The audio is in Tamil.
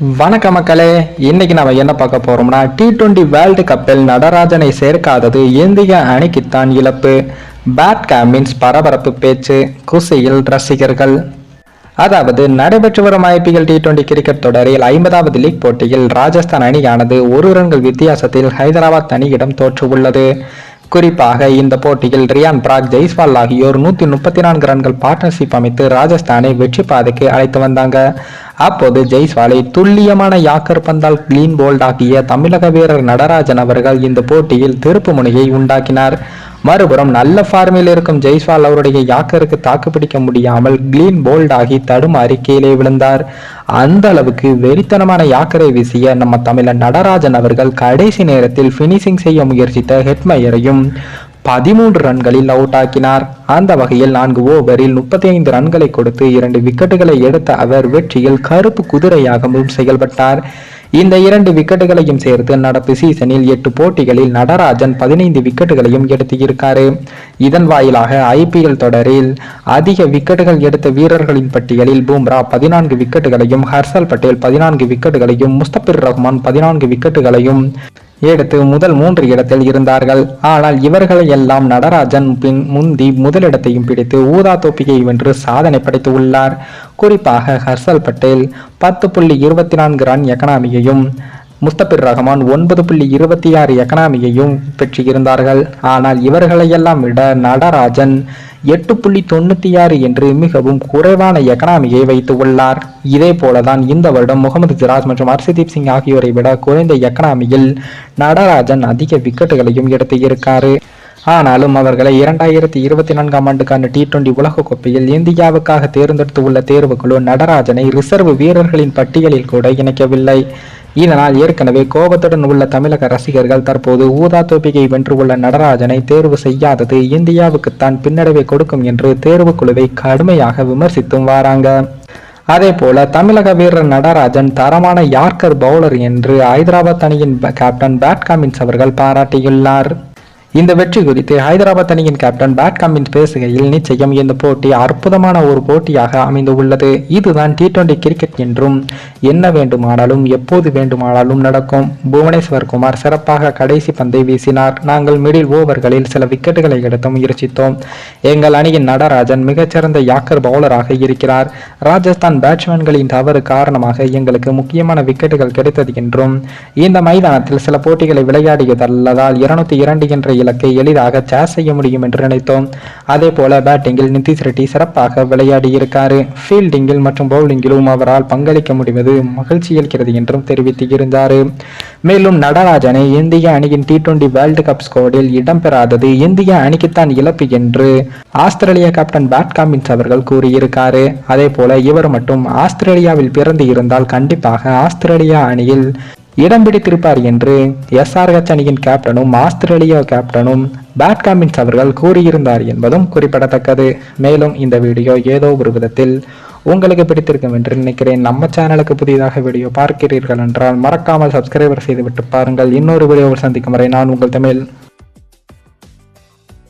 வணக்க மக்களே இன்னைக்கு நம்ம என்ன பார்க்க போறோம்னா டி டுவெண்டி வேர்ல்டு கப்பில் நடராஜனை சேர்க்காதது இந்திய அணிக்குத்தான் இழப்பு. பேட் கேமின்ஸ் பரபரப்பு பேச்சு குசியில் ரசிகர்கள். அதாவது நடைபெற்று வரும் ஐபிஎல் டி டுவெண்டி கிரிக்கெட் தொடரில் ஐம்பதாவது லீக் போட்டியில் ராஜஸ்தான் அணியானது ஒரு ரன்கள் வித்தியாசத்தில் ஹைதராபாத் அணியிடம் தோற்று உள்ளது குறிப்பாக இந்த போட்டியில் ரியான் பிராக் ஜெய்ஸ்வால் ஆகியோர் நூத்தி முப்பத்தி நான்கு ரன்கள் பார்ட்னர்ஷிப் அமைத்து ராஜஸ்தானை வெற்றி பாதைக்கு அழைத்து வந்தாங்க. அப்போது ஜெய்ஸ்வாலை துல்லியமான யாக்கர் பந்தால் கிளீன் போல்ட் ஆக்கிய தமிழக வீரர் நடராஜன் அவர்கள் இந்த போட்டியில் திருப்பு முனையை உண்டாக்கினார். மறுபுறம் நல்ல ஃபார்மில் இருக்கும் ஜெய்ஸ்வால் அவருடைய யாக்கருக்கு தாக்குப்பிடிக்க முடியாமல் கிளீன் போல்ட் ஆகி தடுமாறி கீழே விழுந்தார். அந்த அளவுக்கு வெறித்தனமான யாக்கரை வீசிய நம்ம தமிழன் நடராஜன் அவர்கள் கடைசி நேரத்தில் பினிஷிங் செய்ய முயற்சித்த ஹெட்மையரையும் பதிமூன்று ரன்களில் அவுட் ஆக்கினார். அந்த வகையில் நான்கு ஓவரில் முப்பத்தி ஐந்து ரன்களை கொடுத்து இரண்டு விக்கெட்டுகளை எடுத்த அவர் வெற்றியில் கருப்பு குதிரையாகவும் செயல்பட்டார். இந்த இரண்டு விக்கெட்டுகளையும் சேர்த்து நடப்பு சீசனில் எட்டு போட்டிகளில் நடராஜன் பதினைந்து விக்கெட்டுகளையும் எடுத்து இருக்காரு இதன் வாயிலாக ஐபிஎல் தொடரில் அதிக விக்கெட்டுகள் எடுத்த வீரர்களின் பட்டியலில் பும்ரா பதினான்கு விக்கெட்டுகளையும் ஹர்ஷல் பட்டேல் பதினான்கு விக்கெட்டுகளையும் முஸ்தபிர் ரஹ்மான் பதினான்கு விக்கெட்டுகளையும் எடுத்து முதல் மூன்று இடத்தில் இருந்தார்கள். ஆனால் இவர்களை எல்லாம் நடராஜன் பின் முந்தி முதலிடத்தையும் பிடித்து ஊதா தொப்பியை வென்று சாதனை படைத்து உள்ளார். குறிப்பாக ஹர்ஷல் பட்டேல் பத்து புள்ளி இருபத்தி நான்கு ரன் எக்கனாமியையும் முஸ்தபிர் ரஹ்மான் ஒன்பது புள்ளி இருபத்தி ஆறு எக்கனாமியையும் பெற்றிருந்தார்கள். ஆனால் இவர்களையெல்லாம் விட நடராஜன் எட்டு புள்ளி தொண்ணூத்தி ஆறு என்று மிகவும் குறைவான எக்கனாமியை வைத்து உள்ளார். இதே போலதான் இந்த வருடம் முகமது சிராஜ் மற்றும் ஹர்ஷதீப் சிங் ஆகியோரை விட குறைந்த எக்கனாமியில் நடராஜன் அதிக விக்கெட்டுகளையும் எடுத்து இருக்காரு. ஆனாலும் அவர்களை இரண்டாயிரத்தி இருபத்தி நான்காம் ஆண்டுக்கான டி டுவெண்டி உலகக்கோப்பையில் இந்தியாவுக்காக தேர்ந்தெடுத்து உள்ள தேர்வுக்குழு நடராஜனை ரிசர்வ் வீரர்களின் பட்டியலில் கூட இணைக்கவில்லை. இதனால் ஏற்கனவே கோபத்துடன் உள்ள தமிழக ரசிகர்கள் தற்போது ஊதா தொப்பிகை வென்றுள்ள நடராஜனை தேர்வு செய்யாதது இந்தியாவுக்குத்தான் பின்னடைவை கொடுக்கும் என்று தேர்வு குழுவை கடுமையாக விமர்சித்தும் வராங்க. அதே போல தமிழக வீரர் நடராஜன் தரமான யார்கர் பவுலர் என்று ஹைதராபாத் அணியின் கேப்டன் பேட் காமின்ஸ் அவர்கள் பாராட்டியுள்ளார். இந்த வெற்றி குறித்து ஹைதராபாத் அணியின் கேப்டன் பேட் கம்மின் பேசுகையில் நிச்சயம் இந்த போட்டி அற்புதமான ஒரு போட்டியாக அமைந்து உள்ளது இதுதான் டி டுவெண்டி கிரிக்கெட் என்றும் என்ன வேண்டுமானாலும் எப்போது வேண்டுமானாலும் நடக்கும். புவனேஸ்வர் குமார் சிறப்பாக கடைசி பந்தை வீசினார். நாங்கள் மிடில் ஓவர்களில் சில விக்கெட்டுகளை எடுத்து முயற்சித்தோம். எங்கள் அணியின் நடராஜன் மிகச்சிறந்த யாக்கர் பவுலராக இருக்கிறார். ராஜஸ்தான் பேட்ஸ்மேன்களின் தவறு காரணமாக எங்களுக்கு முக்கியமான விக்கெட்டுகள் கிடைத்தது என்றும் இந்த மைதானத்தில் சில போட்டிகளை விளையாடியதல்லதால் இருநூத்தி இரண்டு என்ற இலக்கை எளிதாக சேஸ் செய்ய முடியும் என்று நினைத்தோம். அதே போல பேட்டிங்கில் நிதிஷ் ரெட்டி சிறப்பாக விளையாடியிருக்காரு. ஃபீல்டிங்கில் மற்றும் பவுலிங்கிலும் அவரால் பங்களிக்க முடிவது மகிழ்ச்சி அளிக்கிறது என்றும் தெரிவித்து இருந்தார் மேலும் நடராஜனை இந்திய அணியின் டி டுவெண்டி வேர்ல்டு கப் ஸ்கோடில் இடம்பெறாதது இந்திய அணிக்குத்தான் இழப்பு என்று ஆஸ்திரேலிய கேப்டன் பேட் காமின்ஸ் அவர்கள் கூறியிருக்காரு. அதே போல இவர் மட்டும் ஆஸ்திரேலியாவில் பிறந்து இருந்தால் கண்டிப்பாக ஆஸ்திரேலியா அணியில் இடம் பிடித்திருப்பார் என்று எஸ்ஆர்ஹெச் அணியின் கேப்டனும் ஆஸ்திரேலியா கேப்டனும் பேட் காமின்ஸ் அவர்கள் கூறியிருந்தார் என்பதும் குறிப்பிடத்தக்கது. மேலும் இந்த வீடியோ ஏதோ ஒரு விதத்தில் உங்களுக்கு பிடித்திருக்கும் என்று நினைக்கிறேன். நம்ம சேனலுக்கு புதிதாக வீடியோ பார்க்கிறீர்கள் என்றால் மறக்காமல் சப்ஸ்கிரைபர் செய்துவிட்டு பாருங்கள். இன்னொரு வீடியோவில் சந்திக்கும் வரை நான் உங்கள் தமிழ்